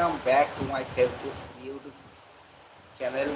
Welcome back to my Facebook YouTube channel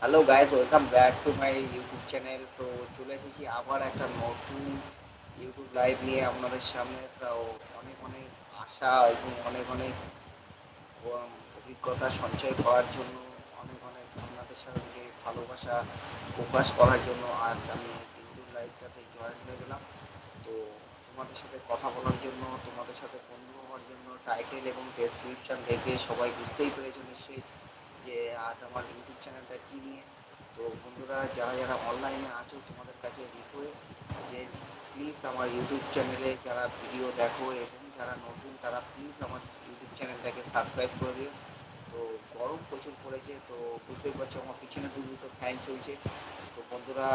hello guys welcome back to my YouTube channel তো চলে এসেছি আবার একটা নতুন ইউটিউব লাইভ নিয়ে আপনাদের সামনে। তাও অনেক অনেক আশা এবং অনেক অনেক অভিজ্ঞতা সঞ্চয় করার জন্য, অনেক অনেক আপনাদের সাথে ভালোবাসা প্রকাশ করার জন্য আজ আমি ইউটিউব লাইভটাতে জয়েন হয়ে গেলাম। তো তোমাদের সাথে কথা বলার জন্য, তোমাদের সাথে বন্ধু হওয়ার জন্য টাইটেল এবং ডেসক্রিপশান দেখে সবাই বুঝতেই পেরেছ নিশ্চয়ই যে আজ আমার ইউটিউব চ্যানেলটা কী নিয়ে। তো বন্ধুরা, যারা যারা অনলাইনে আছো, তোমাদের কাছে রিকোয়েস্ট যে প্লিজ আমার ইউটিউব চ্যানেলে যারা ভিডিও দেখো এবং যারা নতুন, তারা প্লিজ আমার ইউটিউব চ্যানেলটাকে সাবস্ক্রাইব করে দিও। তো গরম প্রচুর পড়েছে, তো বুঝতেই পারছ আমার পিছনে দু দুটো ফ্যান চলছে। তো বন্ধুরা,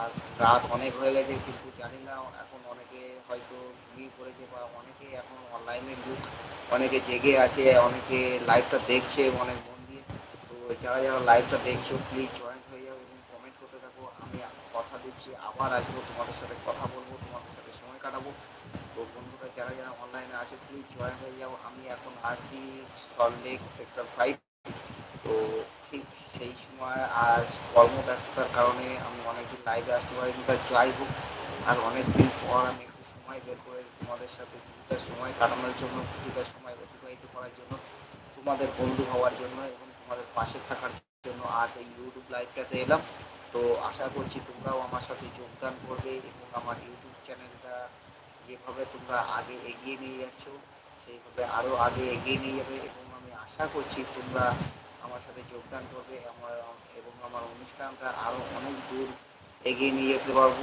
আজ রাত অনেক হয়ে গেছে, কিন্তু জানি না এখন অনেকে হয়তো ঘুমিয়ে পড়েছে বা অনেকে এখন অনলাইনের যুগ অনেকে জেগে আছে, অনেকে লাইভটা দেখছে, অনেক মন দিয়ে। তো যারা যারা লাইভটা দেখছ প্লিজ জয়েন হয়ে যাও এবং কমেন্ট করতে থাকো। আমি কথা দিচ্ছি, আবার আসব, তোমাদের সাথে কথা বলব, তোমাদের সাথে সময় কাটাবো। তো বন্ধুরা যারা যারা অনলাইনে আছে প্লিজ জয়েন হয়ে যাও। আমি এখন আছি সল্টলেক সেক্টর ফাইভ তো ঠিক সেই সময় আর কর্মব্যস্ততার কারণে আমি অনেকদিন লাইভে আসতে পারিনি তা যাই হোক, আর অনেকদিন পর আমি একটু সময় বের করে তোমাদের সাথে কিছুটা সময় কাটানোর জন্য, কিছুটা সময় অতিবাহিত করার জন্য, তোমাদের বন্ধু হওয়ার জন্য এবং তোমাদের পাশে থাকার জন্য আজ এই ইউটিউব লাইভটাতে এলাম। তো আশা করছি তোমরাও আমার সাথে যোগদান করবে এবং আমার ইউটিউব চ্যানেলটা যেভাবে তোমরা আগে এগিয়ে নিয়ে যাচ্ছ, সেইভাবে আরও আগে এগিয়ে নিয়ে যাবে এবং আমি আশা করছি তোমরা আমার সাথে যোগদান করবে আমার এবং আমার অনুষ্ঠানটা আরও অনেক দূর এগিয়ে নিয়ে যেতে পারব,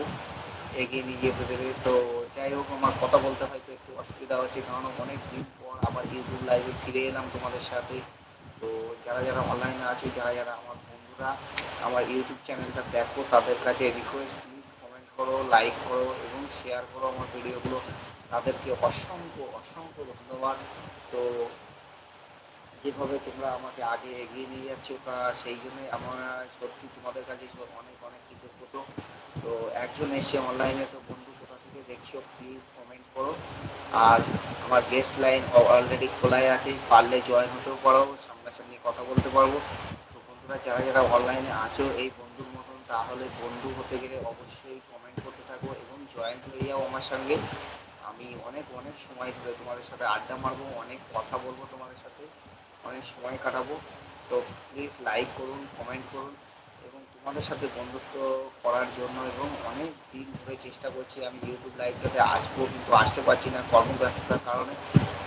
এগিয়ে নিয়ে যেতে দেবে তো যাই হোক, আমার কথা বলতে হয়তো একটু অসুবিধা হচ্ছে, কারণ অনেক দিন পর আবার ইউটিউব লাইভে ফিরে এলাম তোমাদের সাথে। তো যারা যারা অনলাইনে আছে, যারা যারা আমার বন্ধুরা আমার ইউটিউব চ্যানেলটা দেখো, তাদের কাছে রিকোয়েস্ট করো লাইক করো এবং শেয়ার করো আমার ভিডিওগুলো তাদেরকে অসংখ্য অসংখ্য ধন্যবাদ। তো যেভাবে তোমরা আমাকে আগে এগিয়ে নিয়ে যাচ্ছ, তা সেই জন্যই আমার সত্যি তোমাদের কাছে অনেক অনেক কৃতজ্ঞত। তো একজন এসে অনলাইনে তো বন্ধু কোথা থেকে দেখছ প্লিজ কমেন্ট করো। আর আমার গেস্ট লাইন অলরেডি খোলাই আছে, পারলে জয়েন হতেও পারো, সামনাসামনি কথা বলতে পারব। তো বন্ধুরা, যারা যারা অনলাইনে আছো, এই বন্ধুর মতন, তাহলে বন্ধু হতে গেলে অবশ্যই কমেন্ট করতে থাকো এবং জয়েন হয়ে যাও আমার সঙ্গে। আমি অনেক অনেক সময় ধরে তোমাদের সাথে আড্ডা মারবো, অনেক কথা বলব তোমাদের সাথে, অনেক সময় কাটাবো। তো প্লিজ লাইক করুন কমেন্ট করুন এবং তোমাদের সাথে বন্ধুত্ব করার জন্য এবং অনেক দিন ধরে চেষ্টা করছি আমি ইউটিউব লাইভটাতে আসব, কিন্তু আসতে পারছি না কর্মব্যস্ততার কারণে।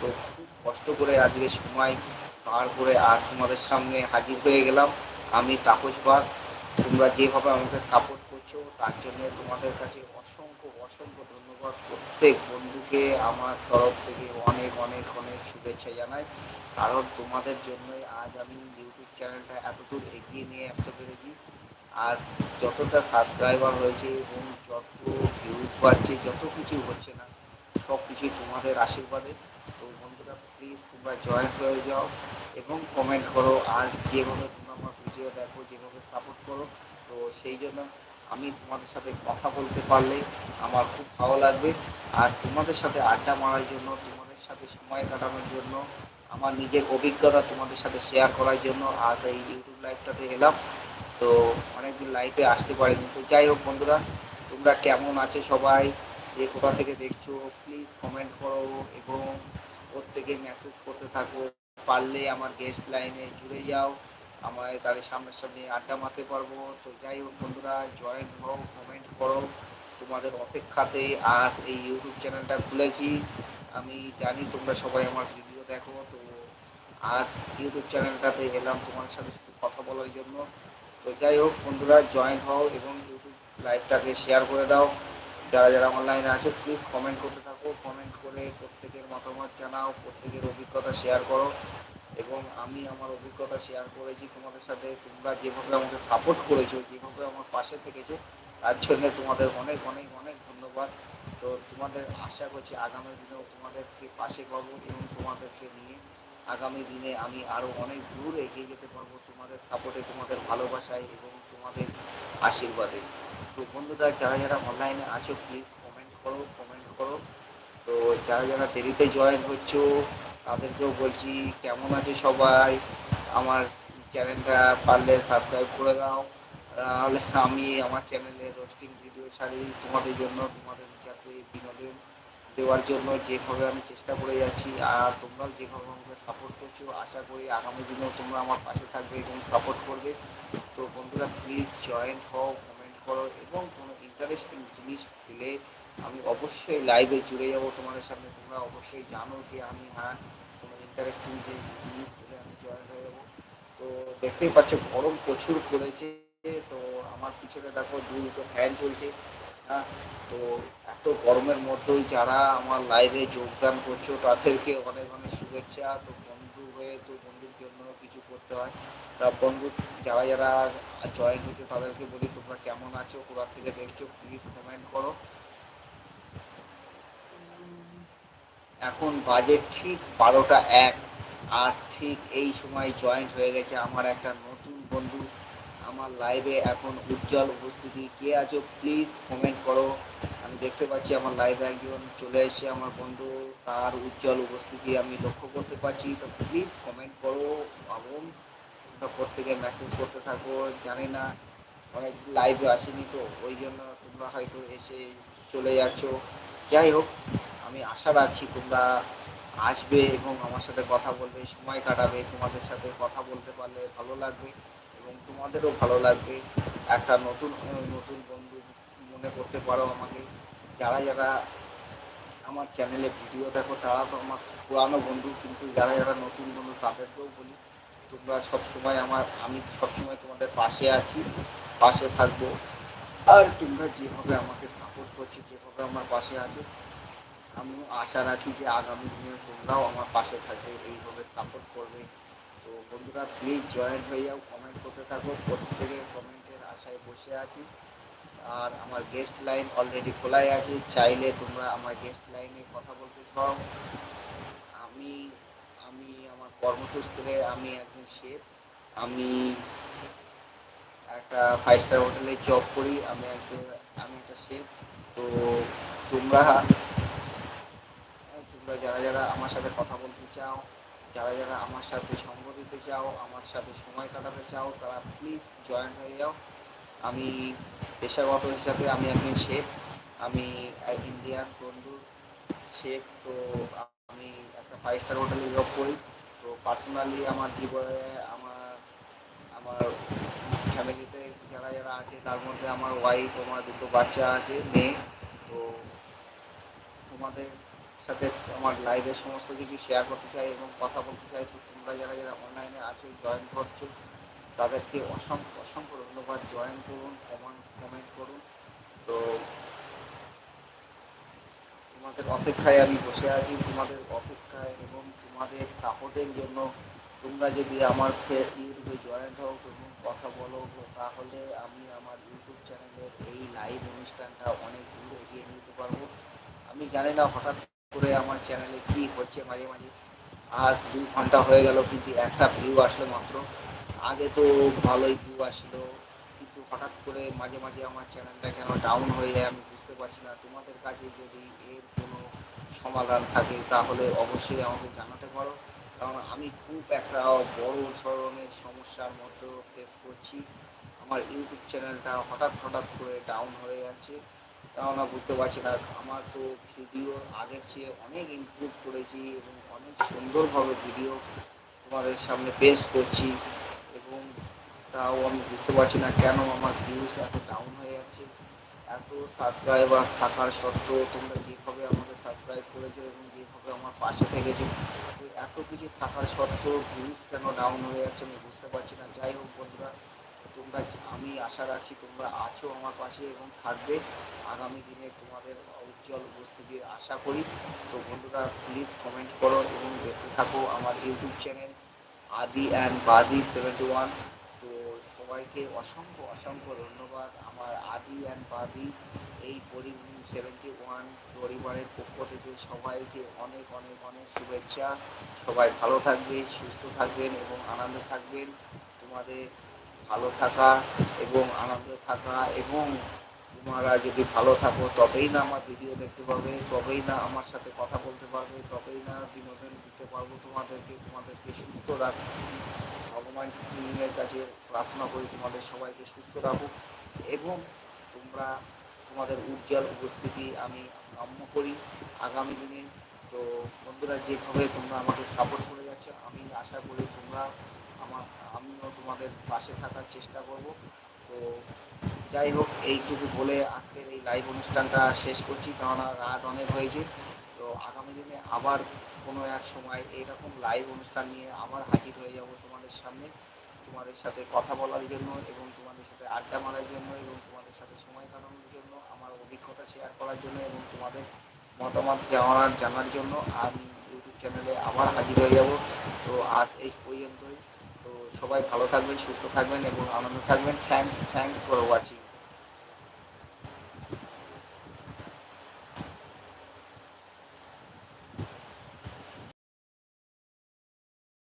তো খুব কষ্ট করে আজকে সময় পার করে আজ তোমাদের সামনে হাজির হয়ে গেলাম। আমি তাপস বাগ, তোমরা যেভাবে আমাকে সাপোর্ট করছ, তার জন্য তোমাদের কাছে অসংখ্য অসংখ্য ধন্যবাদ। প্রত্যেক বন্ধুকে আমার তরফ থেকে অনেক অনেক অনেক শুভেচ্ছা জানাই। কারণ তোমাদের জন্যই আজ আমি ইউটিউব চ্যানেলটা এতদূর এগিয়ে নিয়ে আসতে পেরেছি। আজ যতটা সাবস্ক্রাইবার হয়েছে এবং যত ভিউজ বাড়ছে, যত কিছু হচ্ছে না, সব কিছুই তোমাদের আশীর্বাদে। তো বন্ধুরা প্লিজ তোমরা জয়েন হয়ে যাও এবং কমেন্ট করো, আর যেভাবে তোমরা আমার ভিডিও দেখো, যেভাবে সাপোর্ট করো, তো সেই জন্য আমি তোমাদের সাথে কথা বলতে পারলে আমার খুব ভালো লাগবে। আর তোমাদের সাথে আড্ডা মারার জন্য, তোমাদের সাথে সময় কাটানোর জন্য, আমার নিজের অভিজ্ঞতা তোমাদের সাথে শেয়ার করার জন্য আজ এই ইউটিউব লাইভটাতে এলাম। তো অনেকদিন লাইভে আসতে পারিনি। তো যাই হোক বন্ধুরা, তোমরা কেমন আছো সবাই? যে কোথা থেকে দেখছ প্লিজ কমেন্ট করো এবং প্রত্যেকে মেসেজ করতে থাকো। পারলে আমার গেস্ট লাইনে জুড়ে যাও। আমায় তাদের সামনাসামনি আড্ডা মারতে পারব। তো যাই হোক বন্ধুরা জয়েন হও কমেন্ট করো। তোমাদের অপেক্ষাতে আজ এই ইউটিউব চ্যানেলটা খুলেছি। আমি জানি তোমরা সবাই আমার ভিডিও দেখো, তো আজ ইউটিউব চ্যানেলটাতে এলাম তোমার সাথে কথা বলার জন্য। তো যাই হোক বন্ধুরা জয়েন হও এবং ইউটিউব লাইভটাকে শেয়ার করে দাও। যারা যারা অনলাইনে আছো প্লিজ কমেন্ট করতে থাকো। কমেন্ট করে প্রত্যেকের মতামত জানাও, প্রত্যেকের অভিজ্ঞতা শেয়ার করো। এবং আমি আমার অভিজ্ঞতা শেয়ার করেছি তোমাদের সাথে। তোমরা যেভাবে আমাকে সাপোর্ট করেছ, যেভাবে আমার পাশে থেকেছো, তার জন্য তোমাদের অনেক অনেক অনেক ধন্যবাদ। তো তোমাদের আশা করছি আগামী দিনেও তোমাদেরকে পাশে পাবো এবং তোমাদেরকে নিয়ে আগামী দিনে আমি আরও অনেক দূর এগিয়ে যেতে পারব তোমাদের সাপোর্টে তোমাদের ভালোবাসায় এবং তোমাদের আশীর্বাদে। তো বন্ধুরা, যারা যারা অনলাইনে আছো প্লিজ কমেন্ট করো কমেন্ট করো। তো যারা যারা দেরিতে জয়েন হচ্ছ তাদেরকেও বলছি, কেমন আছে সবাই? আমার চ্যানেলটা পারলে সাবস্ক্রাইব করে দাও। তাহলে আমি আমার চ্যানেলে রোস্টিং ভিডিও ছাড়ি তোমাদের জন্য, তোমাদের যাতে বিনোদন দেওয়ার জন্য যেভাবে আমি চেষ্টা করে যাচ্ছি। আর তোমরাও যেভাবে আমাকে সাপোর্ট করছ, আশা করি আগামী দিনেও তোমরা আমার পাশে থাকবে এবং সাপোর্ট করবে। তো বন্ধুরা প্লিজ জয়েন হও কমেন্ট করো এবং কোনো ইন্টারেস্টিং জিনিস পেলে আমি অবশ্যই লাইভে জুড়ে যাব তোমাদের সামনে। তোমরা অবশ্যই জানো যে আমি হ্যাঁ কোনো ইন্টারেস্টিং যে জিনিস পেলে আমি জয়েন হয়ে যাব। তো দেখতেই পাচ্ছ, গরম প্রচুর পড়েছে। তো আমার পিছনে দেখো দুটো ফ্যান চলছে। হ্যাঁ তো এত গরমের মধ্যেই যারা আমার লাইভে যোগদান করছ, তাদেরকে অনেক অনেক শুভেচ্ছা। তো বন্ধু হয়ে তো বন্ধুর জন্য কিছু করতে হয়। তা বন্ধু, যারা যারা জয়েন হচ্ছে তাদেরকে বলি তোমরা কেমন আছো, কোথা থেকে দেখছ প্লিজ কমেন্ট করো। এখন বাজে ঠিক বারোটা এক, আর ঠিক এই সময় জয়েন্ট হয়ে গেছে আমার একটা নতুন বন্ধু। আমার লাইভে এখন উজ্জ্বল উপস্থিতি। কে আছো? প্লিজ কমেন্ট করো। আমি দেখতে পাচ্ছি আমার লাইভে একজন চলে এসেছে আমার বন্ধু। তার উজ্জ্বল উপস্থিতি আমি লক্ষ্য করতে পারছি। তো প্লিজ কমেন্ট করো। এবং তোমরা প্রত্যেকে মেসেজ করতে থাকো। জানি না, অনেক লাইভে আসেনি তো, ওই জন্য তোমরা হয়তো এসে চলে যাচ্ছ। যাই হোক আমি আশা রাখছি তোমরা আসবে এবং আমার সাথে কথা বলবে, সময় কাটাবে, তোমাদের সাথে কথা বলতে পারলে ভালো লাগবে এবং তোমাদেরও ভালো লাগবে। একটা নতুন নতুন বন্ধু মনে করতে পারো আমাকে। যারা যারা আমার চ্যানেলে ভিডিও দেখো, তারা তো আমার পুরানো বন্ধু, কিন্তু যারা যারা নতুন বন্ধু তাদেরকেও বলি, তোমরা সবসময় আমার, আমি সবসময় তোমাদের পাশে আছি, পাশে থাকব। আর তোমরা যেভাবে আমাকে সাপোর্ট করছ, যেভাবে আমার পাশে আছো আমিও আশা রাখি যে আগামী দিনে তোমরাও আমার পাশে থাকবে, এইভাবে সাপোর্ট করবে। তো বন্ধুরা প্লিজ জয়েন হয়ে যাও কমেন্ট করতে থাকো। প্রত্যেকের কমেন্টের আশায় বসে আছি। আর আমার গেস্ট লাইন অলরেডি খোলাই আছে, চাইলে তোমরা আমার গেস্ট লাইনে কথা বলতে চাও। আমি আমি আমার কর্মসূত্রে আমি একজন শেফ আমি একটা ফাইভ স্টার হোটেলে জব করি, আমি একজন, আমি একটা শেফ তো তোমরা তোমরা যারা যারা আমার সাথে কথা বলতে চাও, যারা যারা আমার সাথে সঙ্গ দিতে চাও, আমার সাথে সময় কাটাতে চাও, তারা প্লিজ জয়েন হয়ে যাও। আমি পেশাগত হিসাবে আমি একজন শেফ আমি ইন্ডিয়ান তন্দুর শেফ তো আমি একটা ফাইভ স্টার হোটেলে জব করি। তো পার্সোনালি আমার জীবনে আমার আমার ফ্যামিলিতে যারা যারা আছে, তার মধ্যে আমার ওয়াইফ আমার দুটো বাচ্চা আছে, মেয়ে। তো তোমাদের সাথে আমার লাইভের সমস্ত কিছু শেয়ার করতে চাই এবং কথা বলতে চাই। তো তোমরা যারা যারা অনলাইনে আছো জয়েন করছ, তাদেরকে অসংখ্য অসংখ্য ধন্যবাদ। জয়েন করুন কমেন্ট কমেন্ট করুন। তো তোমাদের অপেক্ষায় আমি বসে আছি। তোমাদের অপেক্ষায় এবং তোমাদের সাপোর্টের জন্য তোমরা যদি আমার ইউটিউবে জয়েন হও এবং কথা বলো তাহলে আমি আমার ইউটিউব চ্যানেলের এই লাইভ অনুষ্ঠানটা অনেক দূর এগিয়ে নিতে পারব। আমি জানি না হঠাৎ করে আমার চ্যানেলে কি হচ্ছে মাঝে মাঝে। আজ দু ঘণ্টা হয়ে গেল, কিন্তু একটা ভিউ আসলো মাত্র। আগে তো ভালোই ভিউ আসলো, কিন্তু হঠাৎ করে মাঝে মাঝে আমার চ্যানেলটা কেন ডাউন হয়ে যায় আমি বুঝতে পারছি না। তোমাদের কাছে যদি এর কোনো সমাধান থাকে, তাহলে অবশ্যই আমাকে জানাতে পারো। কারণ আমি খুব একটা বড় ধরনের সমস্যার মধ্যে ফেস করছি। আমার ইউটিউব চ্যানেলটা হঠাৎ হঠাৎ করে ডাউন হয়ে যাচ্ছে। কেননা বুঝতে পারছি না। আমার তো ভিডিও আগের চেয়ে অনেক ইমপ্রুভ করেছি এবং অনেক সুন্দরভাবে ভিডিও তোমাদের সামনে পেশ করছি এবং তাও আমি বুঝতে পারছি না কেন আমার ভিউজ এত ডাউন হয়ে যাচ্ছে। এত সাবস্ক্রাইবার থাকার সত্ত্বেও তোমরা যেভাবে আমাকে সাবস্ক্রাইব করেছ এবং যেভাবে আমার পাশে থেকেছো, এত কিছু থাকার সত্ত্বেও ভিউজ কেন ডাউন হয়ে যাচ্ছে আমি বুঝতে পারছি না। যাই হোক বন্ধুরা তোমরা আমি আশা রাখছি তোমরা আছো আমার পাশে এবং থাকবে। আগামী দিনে তোমাদের উজ্জ্বল উপস্থিতির আশা করি। তো বন্ধুরা প্লিজ কমেন্ট করো এবং দেখতে থাকো আমার YouTube channel Adi and Badi seventy one তো সবাইকে অসংখ্য অসংখ্য ধন্যবাদ আমার আদি অ্যান্ড বাদি এই পরি সেভেন্টি ওয়ান পরিবারের পক্ষ থেকে। সবাইকে অনেক অনেক অনেক শুভেচ্ছা। সবাই ভালো থাকবে সুস্থ থাকবেন এবং আনন্দে থাকবেন। তোমাদের ভালো থাকা এবং আনন্দে থাকা এবং তোমরা যদি ভালো থাকো, তবেই না আমার ভিডিও দেখতে পাবে, তবেই না আমার সাথে কথা বলতে পারবে, তবেই না বিনোদন দিতে পারব তোমাদেরকে তোমাদেরকে সুস্থ রাখব ভগবান শ্রীর কাছে প্রার্থনা করি তোমাদের সবাইকে সুস্থ রাখুক এবং তোমরা তোমাদের উজ্জ্বল উপস্থিতি আমি কাম্য করি আগামী দিনে। তো বন্ধুরা, যেভাবে তোমরা আমাকে সাপোর্ট করে যাচ্ছ, আমি আশা করি তোমরা আমার, আমিও তোমাদের পাশে থাকার চেষ্টা করব। তো যাই হোক, এইটুকু বলে আজকের এই লাইভ অনুষ্ঠানটা শেষ করছি, কেননা রাত অনেক হয়েছে। তো আগামী দিনে আবার কোনো এক সময় এইরকম লাইভ অনুষ্ঠান নিয়ে আবার হাজির হয়ে যাব তোমাদের সামনে। তোমাদের সাথে কথা বলার জন্য এবং তোমাদের সাথে আড্ডা মারার জন্য এবং তোমাদের সাথে সময় কাটানোর জন্য, আমার অভিজ্ঞতা শেয়ার করার জন্য এবং তোমাদের মতামত জানার জানার জন্য আমি ইউটিউব চ্যানেলে আবার হাজির হয়ে যাব। তো আজ এই পর্যন্তই। তো সবাই ভালো থাকবেন সুস্থ থাকবেন এবং আনন্দ থাকবেন। Thanks thanks for watching